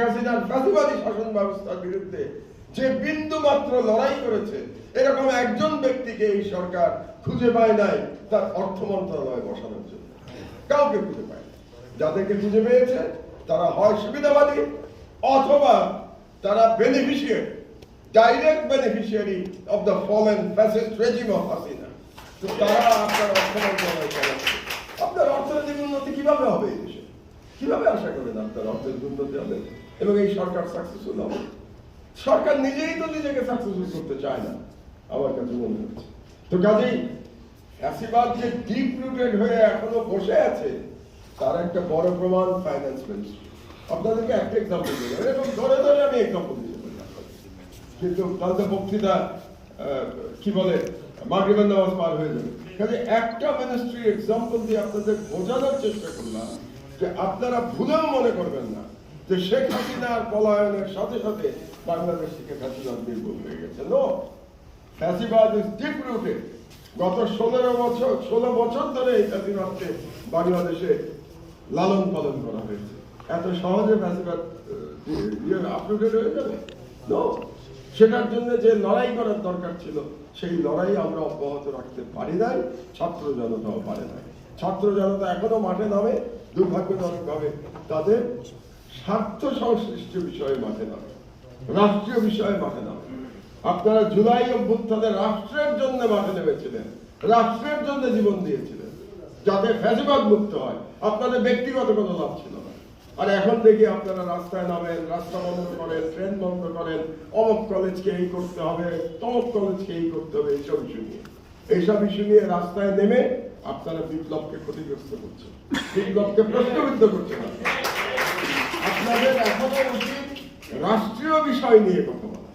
শাসন ব্যবস্থার বিরুদ্ধে যে বিন্দু মাত্র লড়াই করেছে, এরকম একজন ব্যক্তিকে এই সরকার খুঁজে পায় নাই তার অর্থ মন্ত্রণালয়ে বসানোর জন্য। কাউকে খুঁজে পায় যাদেরকে খুঁজে পেয়েছে, তারা হয় সুবিধাবাদী অথবা তারা beneficiary direct beneficiary of the fallen fascist regime of Hasina. তো তারা আপনার অর্থ আপনার অর্থনৈতিক উন্নতি কীভাবে হবে এই দেশে? কীভাবে আশা করেন আপনার অর্থনৈতিক উন্নতি হবে? এবং এই সরকার সাকসেসফুল হবে। সরকার নিজেই তো নিজেকে সাকসেসফুল করতে চায় না, আমার কাছে মনে হচ্ছে। তো কাজেই ফ্যাসিবাদ যে ডিপ রুটেড হয়ে এখনও বসে আছে, তার একটা বড় প্রমাণ ফাইন্যান্স মিনিস্ট্রি আপনাদেরকে একটা এক্সাম্পল দিই এরকম ধরে ধরে আমি এক্সাম্পল দিতে পারি। কিন্তু কালকে বক্তৃতা কি বলে, মাগরিবের নামাজ পার হয়ে যাবে। কাজে একটা মিনিস্ট্রি এক্সাম্পল দিয়ে আপনাদের বোঝানোর চেষ্টা করলাম যে আপনারা ভুলেও মনে করবেন না। যে শেখ হাসিনার পলায়নের সাথে সাথে বাংলাদেশ থেকে ফ্যাসিবাদ নির্মূল হয়ে গেছে। নো ফ্যাসিবাদ ইজ ডিপ রুটেড গত ষোলো বছর ষোলো বছর ধরে এই ফ্যাসিবাদকে বাংলাদেশে লালন পালন করা হয়েছে। এত সহজে ফ্যাসিবাদ আপলোডেড হয়ে যাবে? নো সেটার জন্য যে লড়াই করার দরকার ছিল, সেই লড়াই আমরা অব্যাহত রাখতে পারি নাই, ছাত্র জনতাও পারে নাই। ছাত্র জনতা এখনও মাঠে নামে দুর্ভাগ্যজনক ভাবে তাদের স্বার্থ সংশ্লিষ্ট বিষয়ে মাঠে নামে। রাষ্ট্রীয় বিষয়ে মাঠে নামে। আপনারা জুলাই অভ্যুত্থানে রাষ্ট্রের জন্য মাঠে নেমেছিলেন। রাষ্ট্রের জন্য জীবন দিয়েছিলেন। যাতে ফ্যাসিবাদ মুক্ত হয়। আপনাদের ব্যক্তিগত কোনো লাভ ছিল না। আর এখন দেখি আপনারা রাস্তায় নামেন, রাস্তা বন্ধ করেন, ট্রেন বন্ধ করেন। অমক কলেজকে এই করতে হবে, তমক কলেজকে এই করতে হবে, এইসব ইস্যু নিয়ে। এইসব ইস্যু নিয়ে রাস্তায় নেমে আপনারা বিপ্লবকে ক্ষতিগ্রস্ত করছেন। বিপ্লবকে প্রশ্নবিদ্ধ করছেন। আপনাদের এখনও উচিত রাষ্ট্রীয় বিষয় নিয়ে কথা বলা।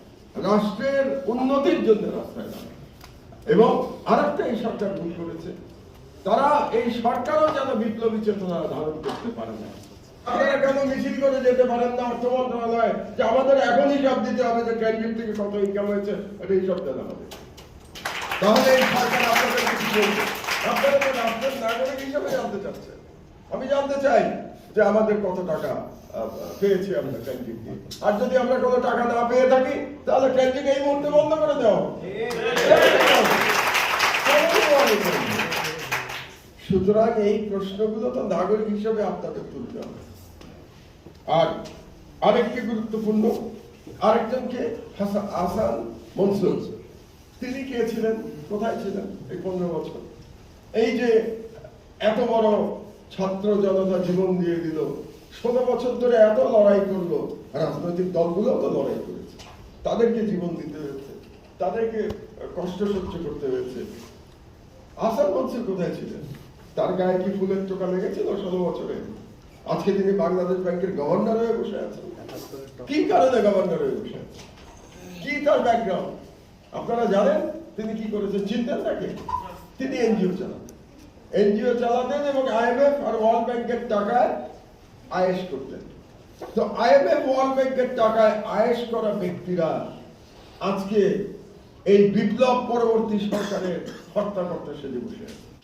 রাষ্ট্রের উন্নতির জন্য রাস্তায় নামা এবং আরেকটা এই সরকার ভুল করেছে। তারা এই সরকারও যেন বিপ্লবী চেতনা ধারণ করতে পারে না। আপনারা কেন মিছিল করে যেতে পারেন না? অর্থ মন্ত্রণালয় যে আমাদের এখন হিসাব দিতে হবে যে ক্যান্ডিড থেকে কত ইনকাম হয়েছে, এটা হিসাব দেন আমাদের তাহলে এই সরকার আপনাদের কিছু বলবে। আপনারা তো রাষ্ট্রের নাগরিক হিসেবে জানতে চাচ্ছেন। আমি জানতে চাই যে আমাদের কত টাকা পেয়েছি আমরা ক্যান্টিন দিয়ে আর যদি আমরা কোনো টাকা না পেয়ে থাকি, তাহলে ক্যান্টিন এই মুহূর্তে বন্ধ করে দেওয়া সুতরাং এই প্রশ্নগুলো তো নাগরিক হিসেবে আপনাদের তুলতে হবে। আর আরেকটি গুরুত্বপূর্ণ, আরেকজনকে আসান মনসুর। তিনি কে ছিলেন? কোথায় ছিলেন এই পনেরো বছর? এই যে এত বড় ছাত্র জনতা জীবন দিয়ে দিল। ষোলো বছর ধরে এত লড়াই করল। রাজনৈতিক দলগুলো তো লড়াই করেছে। তাদেরকে জীবন দিতে হয়েছে। তাদেরকে কষ্ট সহ্য করতে হয়েছে। আসান মনসুর কোথায় ছিলেন? তার গায়ে কি ফুলের টোকা লেগেছিল ষোলো বছরে? আজকে তিনি বাংলাদেশ ব্যাংকের গভর্নর হয়ে বসে আছেন। কি কারণে গভর্নর হয়ে বসে কি তার ব্যাকগ্রাউন্ড আপনারা জানেন তিনি কি করেছেন? চিনতেন নাকি? তিনি এনজিও চালাতেন। এনজিও চালাতেন এবং আইএমএফ আর ওয়ার্ল্ড ব্যাংকের টাকায় আয়েস করতেন। তো আইএমএফ, ওয়ার্ল্ড ব্যাংকের টাকায় আয়েস করা ব্যক্তিরা আজকে এই বিপ্লব পরবর্তী সরকারের হত্যা করতে সেজে বসে আছে।